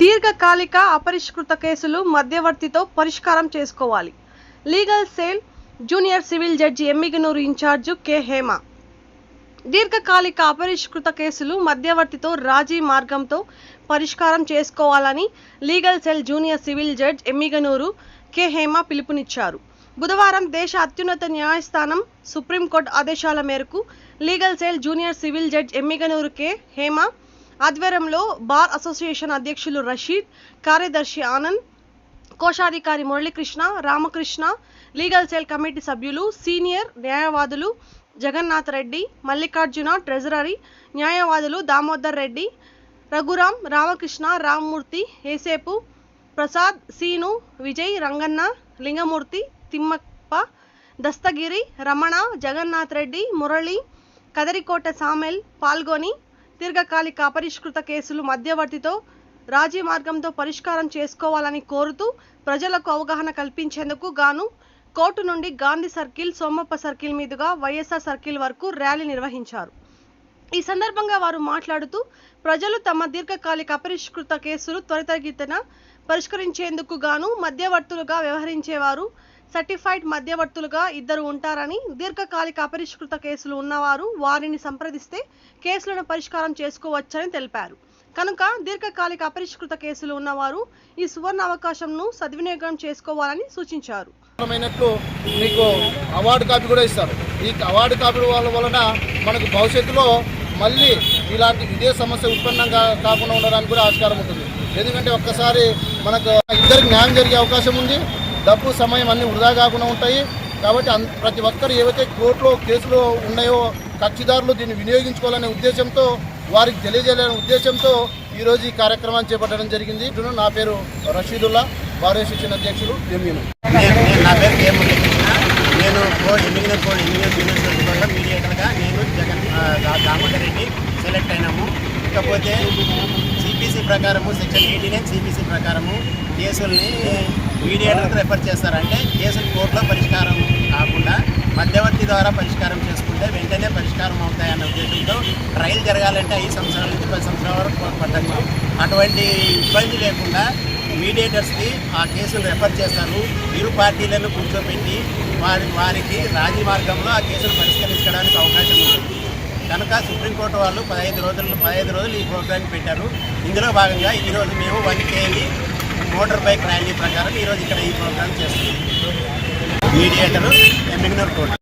దీర్ఘకాలిక అపరిష్కృత కేసులు మధ్యవర్తితో పరిష్కారం చేసుకోవాలి. Legal cell junior civil judge Emmiganuru incharge K. Hema. దీర్ఘకాలిక అపరిష్కృత కేసులు మధ్యవర్తితో రాజీ మార్గంతో పరిష్కారం చేసుకోవాలని legal cell junior civil judge Emmiganuru K. Hema పిలుపునిచ్చారు. బుధవారం దేశ అత్యున్నత న్యాయస్థానం సుప్రీంకోర్టు ఆదేశాల మేరకు legal cell junior civil judge Emmiganuru K Hema ఆధ్వర్యంలో బార్ అసోసియేషన్ అధ్యక్షులు రషీద్ కార్యదర్శి ఆనంద్ కోశాధికారి Muralikrishna Ramakrishna legal cell committee సభ్యులు సీనియర్ న్యాయవాదులు జగన్నాథ్ రెడ్డి మల్లికార్జున ట్రెజరీ న్యాయవాదులు దామోదర్ రెడ్డి రఘురాం రామకృష్ణ రామ్మూర్తి ఏసేపు ప్రసాద్ సీను విజయ్ రంగన్న లింగమూర్తి తిమ్మప్ప దస్తగిరి రమణ జగన్నాథ్ రెడ్డి మురళి కదరికోట సామెల్ పాల్గొని దీర్ఘకాలిక అపరిష్కృత కేసులు మధ్యవర్తితో రాజీ మార్గంతో పరిష్కారం చేసుకోవాలని కోరుతూ ప్రజలకు అవగాహన కల్పించేందుకు గాను కోర్టు నుండి గాంధీ సర్కిల్ సోమప్ప సర్కిల్ మీదుగా వైఎస్ఆర్ సర్కిల్ వరకు ర్యాలీ నిర్వహించారు. ఈ సందర్భంగా వారు మాట్లాడుతూ ప్రజలు తమ దీర్ఘకాలిక అపరిష్కృత కేసులు త్వరితగతిన పరిష్కరించేందుకు గాను మధ్యవర్తులుగా వ్యవహరించేవారు సర్టిఫైడ్ మధ్యవర్తులుగా ఇద్దరు ఉంటారని దీర్ఘకాలిక అపరిష్కృత కేసులు ఉన్నవారు వారిని సంప్రదిస్తే కేసులను పరిష్కారం చేసుకోవచ్చని తెలిపారు. కనుక దీర్ఘకాలిక అపరిష్కృత కేసులు ఉన్నవారు ఈ సువర్ణ అవకాశంను సద్వినియోగం చేసుకోవాలని సూచించారు. మీకు అవార్డు కాపీ కూడా ఇస్తారు. ఈ అవార్డు కాపీ వలన మనకు భవిష్యత్తులో మళ్ళీ ఇలాంటి ఇదే సమస్య ఉత్పన్నం కాకుండా ఉండడానికి కూడా ఆస్కారం ఉంటుంది. ఎందుకంటే ఒక్కసారి మనకు ఇద్దరికి న్యాయం జరిగే అవకాశం ఉంది. డబ్బు సమయం అన్ని వృధా కాకుండా ఉంటాయి. కాబట్టి ప్రతి ఒక్కరు ఏవైతే కోర్టులో కేసులు ఉన్నాయో కక్షిదారులు దీన్ని వినియోగించుకోవాలనే ఉద్దేశంతో వారికి తెలియజేయాలనే ఉద్దేశంతో ఈరోజు ఈ కార్యక్రమాన్ని చేపట్టడం జరిగింది. నా పేరు రషీదుల్లా వారే శిక్షణ అధ్యక్షులు ఎమ్యూను నేను నేను నా పేరు కే మురళీకృష్ణ నేను కోడ్ ఎన్నికల కోడ్ ఎమ్మిగిన యూనివర్సిటీ మీడియేటర్గా నేను జగన్ దామోదర్ రెడ్డి సెలెక్ట్ అయినాము. ఇకపోతే సిపిసి ప్రకారము సెక్షన్ ఎయిటీ నైన్ సిపిసి ప్రకారము కేసుల్ని మీడియేటర్కి రెఫర్ చేస్తారంటే కేసులు కోర్టులో పరిష్కారం కాకుండా మధ్యవర్తి ద్వారా పరిష్కారం చేసుకుంటే వెంటనే పరిష్కారం అవుతాయన్న ఉద్దేశంతో ట్రయల్ జరగాలంటే ఐదు సంవత్సరాల నుంచి పది సంవత్సరాల వరకు పట్టచ్చు అటువంటి ఇబ్బంది లేకుండా మీడియేటర్స్ని ఆ కేసులు రెఫర్ చేస్తారు. ఇరు పార్టీలను కూర్చోబెట్టి వారి వారికి రాజీ మార్గంలో ఆ కేసులు పరిష్కరించడానికి అవకాశం ఉంటుంది కనుక సుప్రీంకోర్టు వాళ్ళు పదహైదు రోజులు పదహైదు రోజులు ఈ ప్రోగ్రామ్ పెట్టారు. ఇందులో భాగంగా ఈరోజు మేము one KG motor bike rally ప్రకారం ఈరోజు ఇక్కడ ఈ ప్రోగ్రామ్ చేస్తున్నాం. Mediator Yemmiganur court.